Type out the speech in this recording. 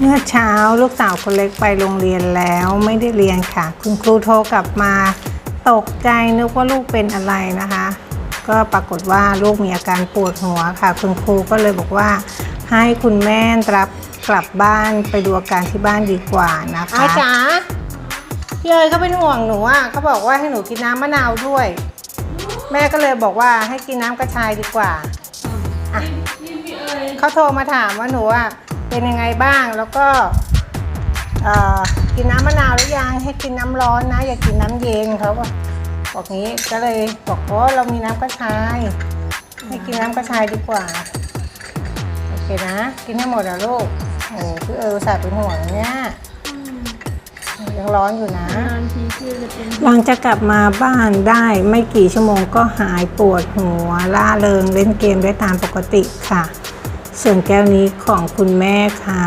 เมื่อเช้าลูกสาวคนเล็กไปโรงเรียนแล้วไม่ได้เรียนค่ะ คุณครูโทรกลับมา ตกใจนึกว่าลูกเป็นอะไรนะคะ ก็ปรากฏว่าลูกมีอาการปวดหัวค่ะ คุณครูก็เลยบอกว่า ให้คุณแม่รับกลับบ้านไปดูอาการที่บ้านดีกว่านะคะอาจ๋าพี่เอ๋ยเขาเป็นห่วงหนูอะเขาบอกว่าให้หนูกินน้ำมะนาวด้วย แม่ก็เลยบอกว่าให้กินน้ำกระชายดีกว่าอะเขาโทรมาถามว่าหนูอะ เป็นยังไงบ้างแล้วก็เอ่อกินน้ำมะนาวหรือยังให้กินน้ำร้อนนะ อย่ากินน้ำเย็นเขาบอกบอกงี้ก็เลยบอกว่าเรามีน้ำกระชาย ให้กินน้ำกระชายดีกว่าโอเคนะ กินให้หมดนะลูกโอ้พี่เอ๋ยอุตสาห์เป็นห่วงนะเนี่ยยังร้อนอยู่นะนานทีคือจะเป็นหลังจากกลับมาบ้านได้ไม่กี่ชั่วโมงก็หายปวดหัวล่าเริงเล่นเกมได้ตามปกติค่ะ ส่วนแก้วนี้ของคุณแม่ค่ะ